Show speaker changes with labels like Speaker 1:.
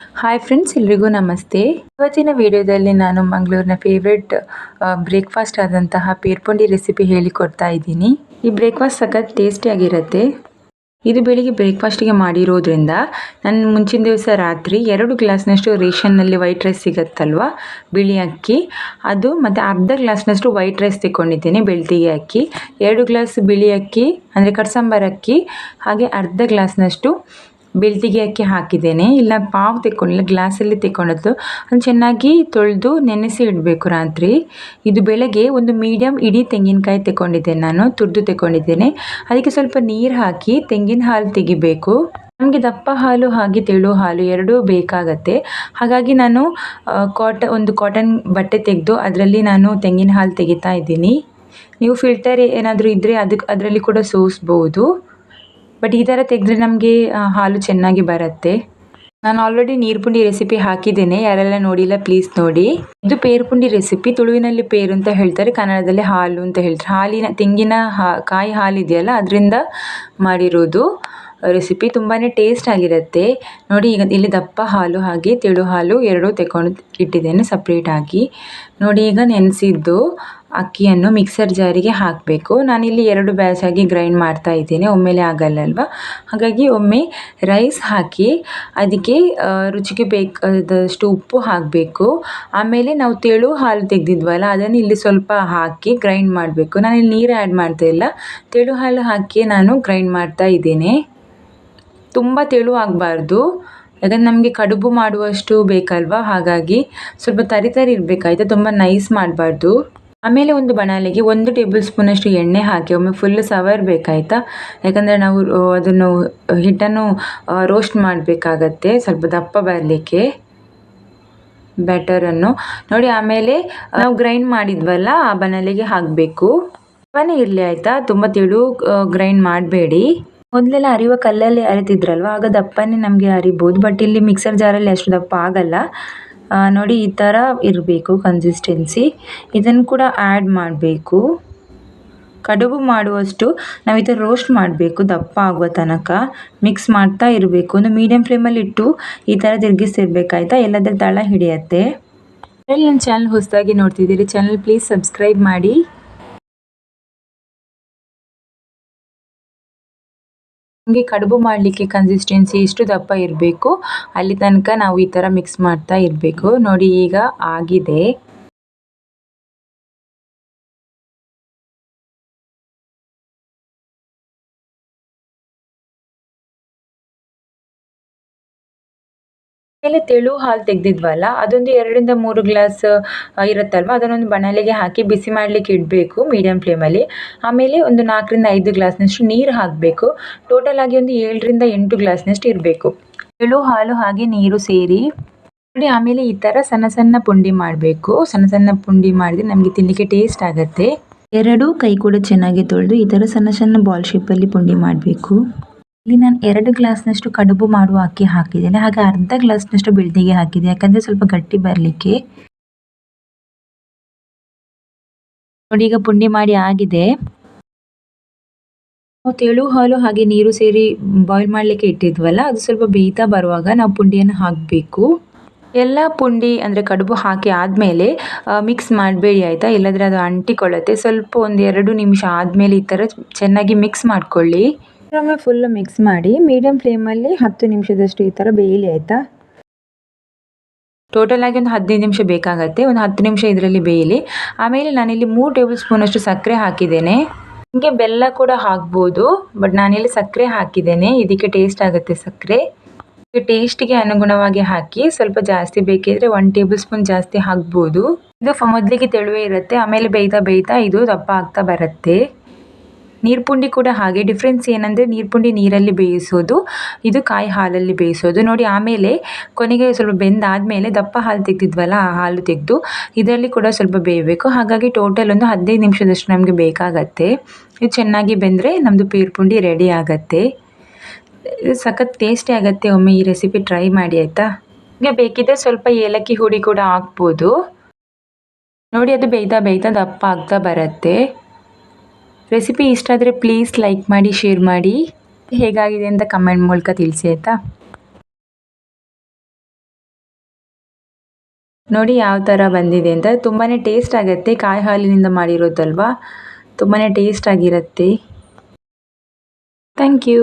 Speaker 1: Hi friends ಎಲ್ರಿಗೂ ನಮಸ್ತೆ. ಇವತ್ತಿನ ವಿಡಿಯೋದಲ್ಲಿ ನಾನು ಮಂಗಳೂರಿನ ಫೇವ್ರೆಟ್ ಬ್ರೇಕ್ಫಾಸ್ಟ್ ಆದಂತಹ ಪೇರ್ಪುಂಡಿ ರೆಸಿಪಿ ಹೇಳಿಕೊಡ್ತಾ ಇದ್ದೀನಿ. ಈ ಬ್ರೇಕ್ಫಾಸ್ಟ್ ಸಖತ್ ಟೇಸ್ಟಿಯಾಗಿರುತ್ತೆ ಇದು ಬೆಳಿಗ್ಗೆ ಬ್ರೇಕ್ಫಾಸ್ಟಿಗೆ ಮಾಡಿರೋದ್ರಿಂದ ನಾನು ಮುಂಚಿನ ದಿವಸ ರಾತ್ರಿ ಎರಡು ಗ್ಲಾಸ್ನಷ್ಟು ರೇಷನ್ನಲ್ಲಿ ವೈಟ್ ರೈಸ್ ಸಿಗುತ್ತಲ್ವ? ಬಿಳಿ ಅಕ್ಕಿ, ಅದು ಮತ್ತು ಅರ್ಧ ಗ್ಲಾಸ್ನಷ್ಟು ವೈಟ್ ರೈಸ್ ತೆಕ್ಕೊಂಡಿದ್ದೇನೆ ಬೆಳ್ತಿಗೆ ಅಕ್ಕಿ. ಎರಡು ಗ್ಲಾಸ್ ಬಿಳಿ ಅಕ್ಕಿ, ಅಂದರೆ ಕಡ್ಸಂಬರ್ ಅಕ್ಕಿ, ಹಾಗೆ ಅರ್ಧ ಗ್ಲಾಸ್ನಷ್ಟು ಬೆಳ್ತಿಗೆ ಅಕ್ಕಿ ಹಾಕಿದ್ದೇನೆ. ಇಲ್ಲ, ಪಾವು ತೆಕ್ಕೊಂಡಿಲ್ಲ ಗ್ಲಾಸಲ್ಲಿ ತೆಕ್ಕೊಂಡದ್ದು. ಅದನ್ನು ಚೆನ್ನಾಗಿ ತೊಳೆದು ನೆನೆಸಿ ಇಡಬೇಕು ರಾತ್ರಿ. ಇದು ಬೆಳಗ್ಗೆ ಒಂದು ಮೀಡಿಯಮ್ ಇಡೀ ತೆಂಗಿನಕಾಯಿ ತೆಕ್ಕೊಂಡಿದ್ದೇನೆ ನಾನು, ತುರಿದು ತೆಕ್ಕೊಂಡಿದ್ದೇನೆ. ಅದಕ್ಕೆ ಸ್ವಲ್ಪ ನೀರು ಹಾಕಿ ತೆಂಗಿನ ಹಾಲು ತೆಗಿಬೇಕು. ನಮಗೆ ದಪ್ಪ ಹಾಲು ಹಾಗೆ ತೆಳು ಹಾಲು ಎರಡೂ ಬೇಕಾಗತ್ತೆ. ಹಾಗಾಗಿ ನಾನು ಕಾಟ ಒಂದು ಕಾಟನ್ ಬಟ್ಟೆ ತೆಗೆದು ಅದರಲ್ಲಿ ನಾನು ತೆಂಗಿನ ಹಾಲು ತೆಗಿತಾ ಇದ್ದೀನಿ. ನೀವು ಫಿಲ್ಟರ್ ಏನಾದರೂ ಇದ್ದರೆ ಅದಕ್ಕೆ ಅದರಲ್ಲಿ ಕೂಡ ಸೋಸ್ಬೋದು. ಬಟ್ ಈ ಥರ ತೆಗೆದ್ರೆ ನಮಗೆ ಹಾಲು ಚೆನ್ನಾಗಿ ಬರುತ್ತೆ. ನಾನು ಆಲ್ರೆಡಿ ನೀರ್ಪುಂಡಿ ರೆಸಿಪಿ ಹಾಕಿದ್ದೇನೆ. ಯಾರೆಲ್ಲ ನೋಡಿಲ್ಲ ಪ್ಲೀಸ್ ನೋಡಿ. ಇದು ಪೇರ್ಪುಂಡಿ ರೆಸಿಪಿ ತುಳುವಿನಲ್ಲಿ ಪೇರು ಅಂತ ಹೇಳ್ತಾರೆ, ಕನ್ನಡದಲ್ಲಿ ಹಾಲು ಅಂತ ಹೇಳ್ತಾರೆ. ಹಾಲಿನ, ತೆಂಗಿನ ಹಾ, ಕಾಯಿ ಹಾಲಿದೆಯಲ್ಲ, ಅದರಿಂದ ಮಾಡಿರೋದು ರೆಸಿಪಿ ತುಂಬಾ ಟೇಸ್ಟ್ ಆಗಿರುತ್ತೆ. ನೋಡಿ, ಈಗ ಇಲ್ಲಿ ದಪ್ಪ ಹಾಲು ಹಾಗೆ, ತೆಳು ಹಾಲು ಎರಡೂ ತೆಕೊಂಡು ಇಟ್ಟಿದ್ದೇನೆ ಸಪ್ರೇಟಾಗಿ ನೋಡಿ, ಈಗ ನೆನೆಸಿದ್ದು ಅಕ್ಕಿಯನ್ನು ಮಿಕ್ಸರ್ ಜಾರಿಗೆ ಹಾಕಬೇಕು. ನಾನಿಲ್ಲಿ ಎರಡು ಬ್ಯಾಚಾಗಿ ಗ್ರೈಂಡ್ ಮಾಡ್ತಾ ಇದ್ದೇನೆ. ಒಮ್ಮೆಲೆ ಆಗಲ್ಲಲ್ವ? ಹಾಗಾಗಿ ಒಮ್ಮೆ ರೈಸ್ ಹಾಕಿ ಅದಕ್ಕೆ ರುಚಿಗೆ ಬೇಕಾದಷ್ಟು ಉಪ್ಪು ಹಾಕಬೇಕು. ಆಮೇಲೆ ನಾವು ತೆಳು ಹಾಲು ತೆಗೆದಿದ್ವಲ್ಲ, ಅದನ್ನು ಇಲ್ಲಿ ಸ್ವಲ್ಪ ಹಾಕಿ ಗ್ರೈಂಡ್ ಮಾಡಬೇಕು. ನಾನಿಲ್ಲಿ ನೀರು ಆ್ಯಡ್ ಮಾಡ್ತಾ ಇಲ್ಲ. ತೆಳು ಹಾಲು ಹಾಕಿ ನಾನು ಗ್ರೈಂಡ್ ಮಾಡ್ತಾ ಇದ್ದೇನೆ. ತುಂಬ ತೆಳು ಆಗಬಾರ್ದು. ಯಾಕಂದ್ರೆ ನಮಗೆ ಕಡುಬು ಮಾಡುವಷ್ಟು ಬೇಕಲ್ವ? ಹಾಗಾಗಿ ಸ್ವಲ್ಪ ತರಿ ತರಿ ಇರಬೇಕಾಯ್ತು. ತುಂಬ ನೈಸ್ ಮಾಡಬಾರ್ದು. ಆಮೇಲೆ ಒಂದು ಬಣಲೆಗೆ ಒಂದು ಟೇಬಲ್ ಸ್ಪೂನಷ್ಟು ಎಣ್ಣೆ ಹಾಕಿ, ಒಮ್ಮೆ ಫುಲ್ ಸವರಬೇಕಾಯ್ತಾ ಯಾಕಂದರೆ ನಾವು ಅದನ್ನು, ಹಿಟ್ಟನ್ನು ರೋಸ್ಟ್ ಮಾಡಬೇಕಾಗತ್ತೆ. ಸ್ವಲ್ಪ ದಪ್ಪ ಬರಲಿಕ್ಕೆ ಬ್ಯಾಟರನ್ನು ನೋಡಿ, ಆಮೇಲೆ ನಾವು ಗ್ರೈಂಡ್ ಮಾಡಿದ್ವಲ್ಲ, ಆ ಬಣಲೆಗೆ ಹಾಕಬೇಕು. ತುಂಬಾ ಇರಲಿ ಆಯಿತಾ? ತುಂಬ ತೆಳು ಗ್ರೈಂಡ್ ಮಾಡಬೇಡಿ. ಮೊದಲೆಲ್ಲ ಅರಿಯುವ ಕಲ್ಲಲ್ಲಿ ಅರಿತಿದ್ರಲ್ವ? ಆಗ ದಪ್ಪನೇ ನಮಗೆ ಅರಿಬೋದು. ಬಟ್ ಇಲ್ಲಿ ಮಿಕ್ಸರ್ ಜಾರಲ್ಲಿ ಅಷ್ಟು ದಪ್ಪ ಆಗಲ್ಲ. ನೋಡಿ, ಈ ಥರ ಇರಬೇಕು ಕನ್ಸಿಸ್ಟೆನ್ಸಿ ಇದನ್ನು ಕೂಡ ಆ್ಯಡ್ ಮಾಡಬೇಕು. ಕಡುಬು ಮಾಡುವಷ್ಟು ನಾವು ಥರ ರೋಸ್ಟ್ ಮಾಡಬೇಕು, ದಪ್ಪ ಆಗುವ ತನಕ. ಮಿಕ್ಸ್ ಮಾಡ್ತಾ ಇರಬೇಕು. ಒಂದು ಮೀಡಿಯಮ್ ಫ್ಲೇಮಲ್ಲಿ ಇಟ್ಟು ಈ ಥರ ತಿರುಗಿಸಿರ್ಬೇಕಾಯ್ತಾ? ಎಲ್ಲದರ ತಳ ಹಿಡಿಯತ್ತೆ. ನನ್ನ ಚಾನಲ್ ಹೊಸದಾಗಿ ನೋಡ್ತಿದ್ದೀರಿ ಚಾನಲ್ ಪ್ಲೀಸ್ ಸಬ್ಸ್ಕ್ರೈಬ್ ಮಾಡಿ. ನಮಗೆ ಕಡುಬು ಮಾಡಲಿಕ್ಕೆ ಕನ್ಸಿಸ್ಟೆನ್ಸಿ ಇಷ್ಟು ದಪ್ಪ ಇರಬೇಕು. ಅಲ್ಲಿ ತನಕ ನಾವು ಈ ಥರ ಮಿಕ್ಸ್ ಮಾಡ್ತಾ ಇರಬೇಕು. ನೋಡಿ ಈಗ ಆಗಿದೆ. ಮೇಲೆ ತೆಳು ಹಾಲು ತೆಗೆದಿದ್ವಲ್ಲ, ಅದೊಂದು ಎರಡರಿಂದ ಮೂರು ಗ್ಲಾಸ್ ಇರುತ್ತಲ್ವ? ಅದನ್ನೊಂದು ಬಣಲೆಗೆ ಹಾಕಿ ಬಿಸಿ ಮಾಡಲಿಕ್ಕೆ ಇಡಬೇಕು ಮೀಡಿಯಂ ಫ್ಲೇಮಲ್ಲಿ ಆಮೇಲೆ ಒಂದು ನಾಲ್ಕರಿಂದ ಐದು ಗ್ಲಾಸ್ನಷ್ಟು ನೀರು ಹಾಕಬೇಕು. ಟೋಟಲ್ ಆಗಿ ಒಂದು ಏಳರಿಂದ ಎಂಟು ಗ್ಲಾಸ್ನಷ್ಟು ಇರಬೇಕು. ತೆಳು ಹಾಲು ಹಾಗೆ ನೀರು ಸೇರಿ ನೋಡಿ, ಆಮೇಲೆ ಈ ಥರ ಸಣ್ಣ ಸಣ್ಣ ಪುಂಡಿ ಮಾಡಬೇಕು. ಸಣ್ಣ ಸಣ್ಣ ಪುಂಡಿ ಮಾಡಿದ್ರೆ ನಮಗೆ ತಿನ್ನಲಿಕ್ಕೆ ಟೇಸ್ಟ್ ಆಗುತ್ತೆ. ಎರಡು ಕೈ ಕೂಡ ಚೆನ್ನಾಗಿ ತೊಳೆದು ಈ ಥರ ಸಣ್ಣ ಸಣ್ಣ ಬಾಲ್ ಶೇಪಲ್ಲಿ ಪುಂಡಿ ಮಾಡಬೇಕು. ಇಲ್ಲಿ ನಾನು ಎರಡು ಗ್ಲಾಸ್ನಷ್ಟು ಕಡುಬು ಮಾಡುವ ಅಕ್ಕಿ ಹಾಕಿದ್ದೇನೆ. ಹಾಗೆ ಅರ್ಧ ಗ್ಲಾಸ್ನಷ್ಟು ಬೆಳ್ದಿಗೆ ಹಾಕಿದೆ ಯಾಕಂದರೆ ಸ್ವಲ್ಪ ಗಟ್ಟಿ ಬರಲಿಕ್ಕೆ. ನೋಡಿ, ಈಗ ಪುಂಡಿ ಮಾಡಿ ಆಗಿದೆ. ನಾವು ತೆಳು, ಹಾಲು ಹಾಗೆ ನೀರು ಸೇರಿ ಬಾಯ್ಲ್ ಮಾಡಲಿಕ್ಕೆ ಇಟ್ಟಿದ್ವಲ್ಲ, ಅದು ಸ್ವಲ್ಪ ಬೇಯ್ತಾ ಬರುವಾಗ ನಾವು ಪುಂಡಿಯನ್ನು ಹಾಕಬೇಕು. ಎಲ್ಲ ಪುಂಡಿ ಅಂದರೆ ಕಡುಬು ಹಾಕಿ ಆದಮೇಲೆ ಮಿಕ್ಸ್ ಮಾಡಬೇಡಿ ಆಯಿತಾ? ಇಲ್ಲದ್ರೆ ಅದು ಅಂಟಿಕೊಳ್ಳುತ್ತೆ. ಸ್ವಲ್ಪ ಒಂದು ಎರಡು ನಿಮಿಷ ಆದಮೇಲೆ ಈ ಥರ ಚೆನ್ನಾಗಿ ಮಿಕ್ಸ್ ಮಾಡ್ಕೊಳ್ಳಿ. ಒಮ್ಮೆ ಫುಲ್ಲು ಮಿಕ್ಸ್ ಮಾಡಿ ಮೀಡಿಯಂ ಫ್ಲೇಮಲ್ಲಿ ಹತ್ತು ನಿಮಿಷದಷ್ಟು ಈ ಥರ ಬೇಯಲಿ ಆಯಿತಾ? ಟೋಟಲ್ ಆಗಿ ಒಂದು ಹದಿನೈದು ನಿಮಿಷ ಬೇಕಾಗತ್ತೆ, ಒಂದು ಹತ್ತು ನಿಮಿಷ ಇದರಲ್ಲಿ ಬೇಯಲಿ. ಆಮೇಲೆ ನಾನಿಲ್ಲಿ ಮೂರು ಟೇಬಲ್ ಸ್ಪೂನಷ್ಟು ಸಕ್ಕರೆ ಹಾಕಿದ್ದೇನೆ. ನಿಮಗೆ ಬೆಲ್ಲ ಕೂಡ ಹಾಕ್ಬೋದು ಬಟ್ ನಾನಿಲ್ಲಿ ಸಕ್ಕರೆ ಹಾಕಿದ್ದೇನೆ. ಇದಕ್ಕೆ ಟೇಸ್ಟ್ ಆಗುತ್ತೆ ಸಕ್ಕರೆ. ಟೇಸ್ಟಿಗೆ ಅನುಗುಣವಾಗಿ ಹಾಕಿ ಸ್ವಲ್ಪ ಜಾಸ್ತಿ ಬೇಕಿದ್ರೆ ಒನ್ ಟೇಬಲ್ ಸ್ಪೂನ್ ಜಾಸ್ತಿ ಹಾಕ್ಬೋದು. ಇದು ಮೊದಲಿಗೆ ತೆಳುವೆ ಇರುತ್ತೆ, ಆಮೇಲೆ ಬೇಯ್ತಾ ಬೇಯ್ತಾ ಇದು ದಪ್ಪ ಆಗ್ತಾ ಬರುತ್ತೆ. ನೀರ್ಪುಂಡಿ ಕೂಡ ಹಾಗೆ ಡಿಫ್ರೆನ್ಸ್ ಏನಂದರೆ ನೀರ್ಪುಂಡಿ ನೀರಲ್ಲಿ ಬೇಯಿಸೋದು, ಇದು ಕಾಯಿ ಹಾಲಲ್ಲಿ ಬೇಯಿಸೋದು. ನೋಡಿ ಆಮೇಲೆ ಕೊನೆಗೆ ಸ್ವಲ್ಪ ಬೆಂದಾದಮೇಲೆ ದಪ್ಪ ಹಾಲು ತೆಗೆದಿದ್ವಲ್ಲ ಆ ಹಾಲು ತೆಗೆದು ಇದರಲ್ಲಿ ಕೂಡ ಸ್ವಲ್ಪ ಬೇಯಬೇಕು. ಹಾಗಾಗಿ ಟೋಟಲ್ ಒಂದು ಹದಿನೈದು ನಿಮಿಷದಷ್ಟು ನಮಗೆ ಬೇಕಾಗತ್ತೆ. ಇದು ಚೆನ್ನಾಗಿ ಬೆಂದರೆ ನಮ್ಮದು ಪೀರ್ಪುಂಡಿ ರೆಡಿ ಆಗುತ್ತೆ. ಸಖತ್ ಟೇಸ್ಟಿ ಆಗುತ್ತೆ, ಒಮ್ಮೆ ಈ ರೆಸಿಪಿ ಟ್ರೈ ಮಾಡಿ ಆಯಿತಾ? ಈಗ ಬೇಕಿದ್ದರೆ ಸ್ವಲ್ಪ ಏಲಕ್ಕಿ ಹುಡಿ ಕೂಡ ಹಾಕ್ಬೋದು. ನೋಡಿ ಅದು ಬೇಯ್ತಾ ಬೇಯ್ತಾ ದಪ್ಪ ಆಗ್ತಾ ಬರುತ್ತೆ. ರೆಸಿಪಿ ಇಷ್ಟ ಆದರೆ ಪ್ಲೀಸ್ ಲೈಕ್ ಮಾಡಿ ಶೇರ್ ಮಾಡಿ. ಹೇಗಾಗಿದೆ ಅಂತ ಕಮೆಂಟ್ ಮೂಲಕ ತಿಳಿಸಿ ಆಯಿತಾ? ನೋಡಿ ಯಾವ ಥರ ಬಂದಿದೆ ಅಂತ. ತುಂಬಾ ಟೇಸ್ಟ್ ಆಗುತ್ತೆ. ಕಾಯಿ ಹಾಲಿನಿಂದ ಮಾಡಿರೋದಲ್ವಾ? ತುಂಬಾ ಟೇಸ್ಟ್ ಆಗಿರುತ್ತೆ. Thank you